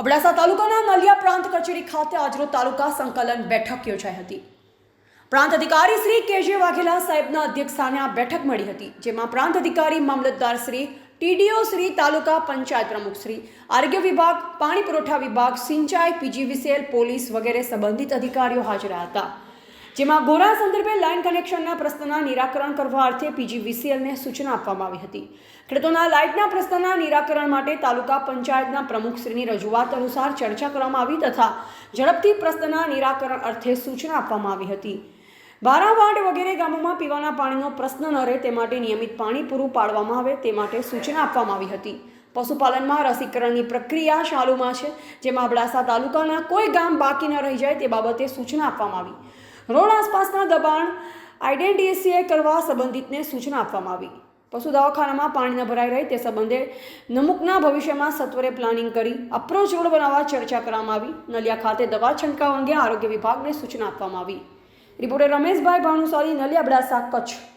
અબડાસા તાલુકાના નલિયા પ્રાંત કચેરી ખાતે આજરોજ તાલુકા સંકલન બેઠક યોજાઈ હતી. પ્રાંત અધિકારી શ્રી કેજે વાઘેલા સાહેબના અધ્યક્ષસ્થાને આ બેઠક મળી હતી, જેમાં પ્રાંત અધિકારી મામલતદાર શ્રી, ટીડીઓ શ્રી તાલુકા પંચાયત પ્રમુખ શ્રી, આરોગ્ય વિભાગ, પાણી પુરવઠા વિભાગ, સિંચાઈ પીજીવીસીએલ પોલીસ વગેરે સંબંધિત અધિકારીઓ હાજર હતા. જેમાં ગોરા સંદર્ભે લાઇન કનેક્શનના પ્રશ્નના નિરાકરણ કરવા અર્થે પીજીવીસીએલને સૂચના આપવામાં આવી હતી. ખેડૂતોના લાઇટના પ્રશ્નના નિરાકરણ માટે તાલુકા પંચાયતના પ્રમુખશ્રીની રજૂઆત અનુસાર ચર્ચા કરવામાં આવી તથા ઝડપથી પ્રશ્નના નિરાકરણ અર્થે સૂચના આપવામાં આવી હતી. બારાવાડ વગેરે ગામોમાં પીવાના પાણીનો પ્રશ્ન ન રહે તે માટે નિયમિત પાણી પૂરું પાડવામાં આવે તે માટે સૂચના આપવામાં આવી હતી. પશુપાલનમાં રસીકરણની પ્રક્રિયા ચાલુમાં છે, જેમાં અબડાસા તાલુકાના કોઈ ગામ બાકી ન રહી જાય તે બાબતે સૂચના આપવામાં આવી. રોડ આસપાસના દબાણ આઈડેન્ટિસીએ કરવા સંબંધિતને સૂચના આપવામાં આવી. પશુ દવાખાનામાં પાણી ન ભરાઈ રહે તે સંબંધે નમુકના ભવિષ્યમાં સત્વરે પ્લાનિંગ કરી અપ્રોચ રોડ બનાવવા ચર્ચા કરવામાં આવી. નલિયા ખાતે દવા છંટકાવ અંગે આરોગ્ય વિભાગને સૂચના આપવામાં આવી. રિપોર્ટર રમેશભાઈ ભાનુશાલી, નલિયા બડાસા, કચ્છ.